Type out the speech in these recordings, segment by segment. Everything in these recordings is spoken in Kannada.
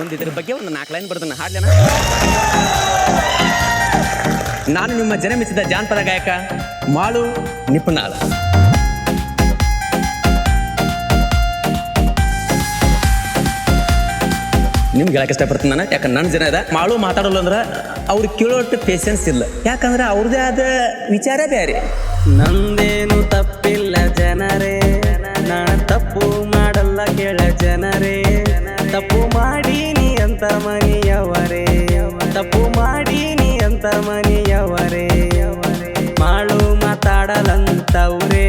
ಒಂದು ಇದ್ರ ಬಗ್ಗೆ ಒಂದು ನಾಲ್ಕು ಲೈನ್ ಬರ್ದನ್ನ ಹಾಡ್ಲೇನ? ನಾನು ನಿಮ್ಮ ಜನಮಿಸಿದ ಜಾನಪದ ಗಾಯಕ ಮಾಳು ನಿಪುಣಾಳ. ನಿಮ್ಗೆ ಹೇಳಕ್ಕೆ ಇಷ್ಟಪಡ್ತೀನಿ ನಾನು, ಯಾಕಂದ್ರೆ ನನ್ನ ಜನ ಇದೆ. ಮಾಳು ಮಾತಾಡೋಲ್ಲ ಅಂದ್ರೆ ಅವ್ರು ಕೇಳೋಷ್ಟು ಪೇಷನ್ಸ್ ಇಲ್ಲ. ಯಾಕಂದ್ರೆ ಅವ್ರದ್ದೇ ಆದ ವಿಚಾರ ಬೇರೆ. ನಂದೇನು ಅಂತ ಮನಿಯವರೇ. ತಪ್ಪು ಮಾಡೀನಿ ಅಂತ ಮನೆಯವರೇ. ಮಾಳು ಮಾತಾಡಲಂತವ್ರೆ.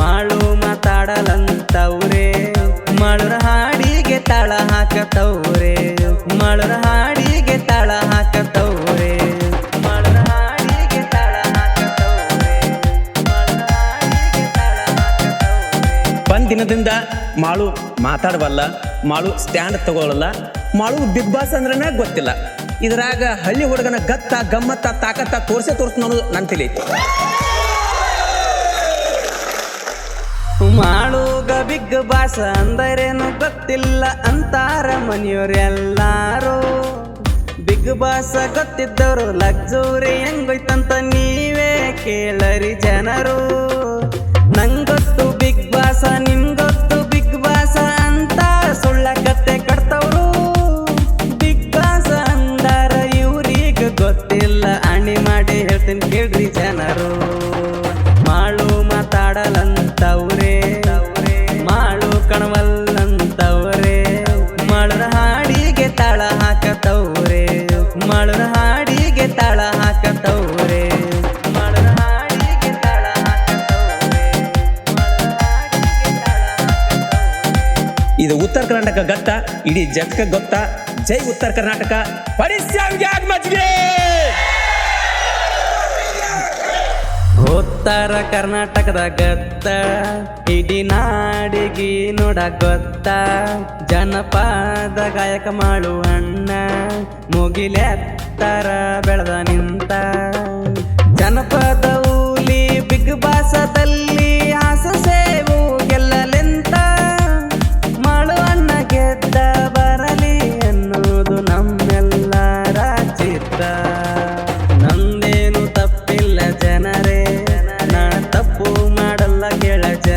ಮಾಳು ಮಾತಾಡಲಂತವ್ರೆ. ಮಳರ ಹಾಡಿಗೆ ತಾಳ ಹಾಕತವ್ರೆ. ಮಳರ ಹಾಡಿಗೆ ತಾಳ ಹಾಕತವ್ರೆ. ದಿನದಿಂದ ಮಾಳು ಮಾತಾಡಬಲ್ಲ, ಮಾಳು ಸ್ಟ್ಯಾಂಡ್ ತಗೊಳ್ಳಲ್ಲ ಮಾಳು ಬಿಗ್ ಬಾಸ್ ಅಂದ್ರೆ ಗೊತ್ತಿಲ್ಲ. ಇದ್ರಾಗ ಹಳ್ಳಿ ಹುಡುಗನ ಗತ್ತ, ಗಮ್ಮತ್ತ, ತಾಕತ್ತ ತೋರಿಸೇ ತೋರ್ಸ್ ನನ್ ನನ್ನ ತಲೆ ಮಾಡುಗ ಬಿಗ್ ಬಾಸ್ ಅಂದರೇನು ಗೊತ್ತಿಲ್ಲ ಅಂತಾರ ಮನೆಯವರೆಲ್ಲಾರು ಬಿಗ್ ಬಾಸ್ ಗೊತ್ತಿದ್ದವರು ಲಕ್ಸುರಿ ಹೆಂಗೋಯ್ತಂತ ನೀವೇ ಕೇಳರಿ ಜನರು. ನಂಗೊತ್ತು ಬಿಗ್ ಬಾಸ ಇದು ಉತ್ತರ ಕರ್ನಾಟಕ ಗತ್ತ ಇಡೀ ಜಗಕ್ಕೆ ಗೊತ್ತ. ಜೈ ಉತ್ತರ ಕರ್ನಾಟಕ. ಮಜ್ಗೆ! ಉತ್ತರ ಕರ್ನಾಟಕದ ಗತ್ತ ಇಡೀ ನಾಡಿಗೆ ನೋಡ ಗೊತ್ತ. ಜನಪದ ಗಾಯಕ ಮಾಡು ಅಣ್ಣ, ಮುಗಿಲೆತ್ತರ ಬೆಳೆದ ನಿಂತ. ಜನಪದ ಊಲಿ ಬಿಗ್ ಬಾಸದಲ್ಲಿ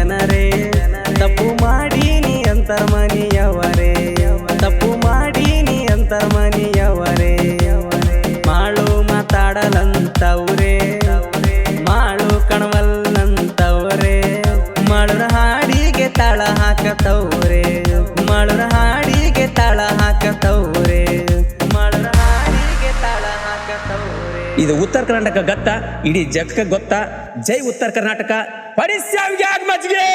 ಜನರೇ, ತಪ್ಪು ಮಾಡೀನಿ ಅಂತ ಮನಿಯವರೇ ತಪ್ಪು ಮಾಡೀನಿ ಅಂತ ಮಾಳು ಮಾಡು ಮಾಳು ಕಣವಲ್ಲಂತವ್ರೆ. ಮಳರ ಹಾಡಿಗೆ ತಾಳ ಹಾಕತವ್ರೆ ಮಳರ ಇದು ಉತ್ತರ ಕರ್ನಾಟಕ ಗತ್ತ? ಇಡೀ ಜಗಕ್ಕೆ ಗೊತ್ತ? ಜೈ ಉತ್ತರ ಕರ್ನಾಟಕ. ಪರಿಸ್ಯಾಗ್ ಮಜ್ಗೆ